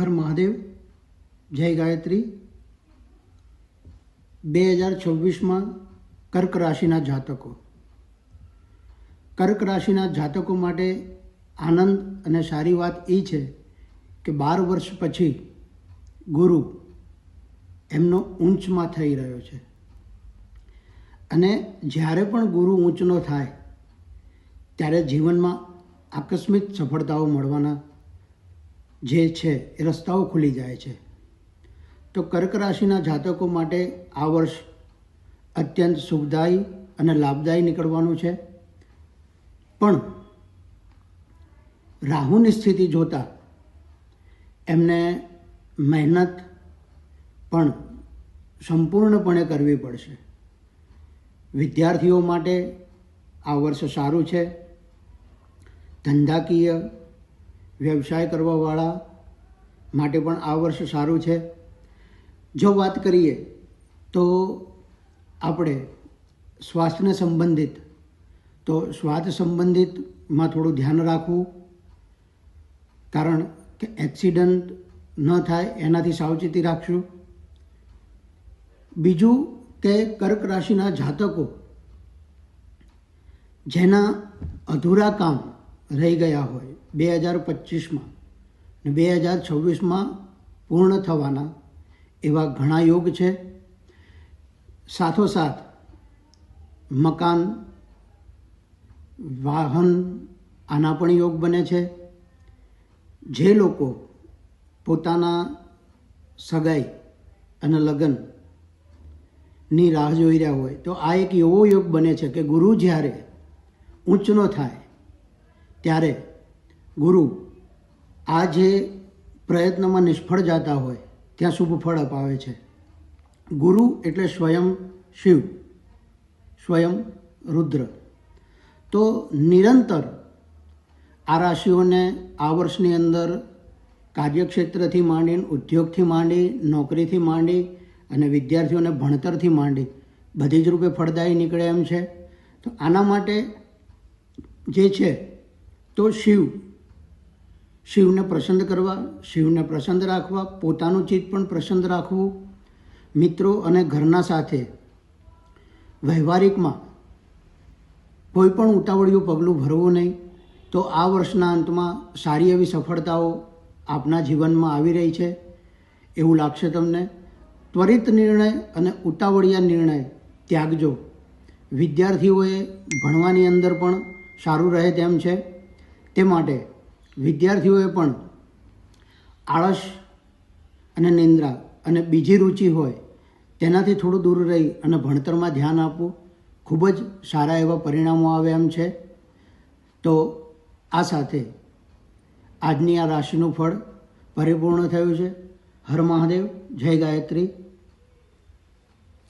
હર મહાદેવ. જય ગાયત્રી. બે હજાર છવ્વીસમાં કર્ક રાશિના જાતકો. કર્ક રાશિના જાતકો માટે આનંદ અને સારી વાત એ છે કે બાર વર્ષ પછી ગુરુ એમનો ઊંચમાં થઈ રહ્યો છે. અને જ્યારે પણ ગુરુ ઊંચનો થાય, ત્યારે જીવનમાં આકસ્મિક સફળતાઓ મળવાના જે છે એ રસ્તાઓ ખુલી જાય છે. તો કર્ક રાશિના જાતકો માટે આ વર્ષ અત્યંત સુખદાયી અને લાભદાયી નીકળવાનું છે. પણ રાહુની સ્થિતિ જોતા એમને મહેનત પણ સંપૂર્ણપણે કરવી પડશે. વિદ્યાર્થીઓ માટે આ વર્ષ સારું છે. ધંધાકીય વ્યવસાય કરવાવાળા માટે પણ આ વર્ષ સારું છે. જો વાત કરીએ તો આપણે સ્વાસ્થ્યને સંબંધિત, તો શ્વાસ સંબંધિતમાં થોડું ધ્યાન રાખવું, કારણ કે એક્સિડન્ટ ન થાય એનાથી સાવચેતી રાખશું. બીજું કે કર્ક રાશિના જાતકો, જેના અધૂરા કામ રહી ગયા હોય. બે હજાર પચીસમાં ને બે હજાર છવ્વીસમાં પૂર્ણ થવાના એવા ઘણા યોગ છે. સાથોસાથ મકાન, વાહન, આના પણ યોગ બને છે. જે લોકો પોતાના સગાઈ અને લગ્નની રાહ જોઈ રહ્યા હોય તો આ એક એવો યોગ બને છે કે ગુરુ જ્યારે ઊંચનો થાય ત્યારે ગુરુ, આ જે પ્રયત્નમાં નિષ્ફળ જતા હોય, ત્યાં શુભ ફળ અપાવે છે. ગુરુ એટલે સ્વયં શિવ, સ્વયં રુદ્ર. તો નિરંતર આ રાશિઓને આ વર્ષની અંદર કાર્યક્ષેત્રથી માંડીને ઉદ્યોગથી માંડી, નોકરીથી માંડી અને વિદ્યાર્થીઓને ભણતરથી માંડી બધી જ રૂપે ફળદાયી નીકળે એમ છે. તો આના માટે જે છે તો શિવ. શિવને પ્રસન્ન કરવા, શિવને પ્રસન્ન રાખવા, પોતાનું ચિત્ત પણ પ્રસન્ન રાખવું. મિત્રો અને ઘરના સાથે. વ્યવહારિકમાં કોઈ પણ ઉતાવળિયું પગલું ભરવું નહીં, તો આ વર્ષના અંતમાં સારી એવી સફળતાઓ આપના જીવનમાં આવી રહી છે. એવું લાગશે તમને. ત્વરિત નિર્ણય અને ઉતાવળિયા નિર્ણય ત્યાગજો. વિદ્યાર્થીઓએ ભણવાની અંદર પણ સારું રહે તેમ છે. તે માટે વિદ્યાર્થીઓએ પણ આળસ અને નિંદ્રા અને બીજી રુચિ હોય તેનાથી થોડું દૂર રહી અને ભણતરમાં ધ્યાન આપવું ખૂબ જ સારા એવા પરિણામો આવે એમ છે. તો આ સાથે આજની આ રાશિનું ફળ પરિપૂર્ણ થયું છે. હર મહાદેવ, જય ગાયત્રી.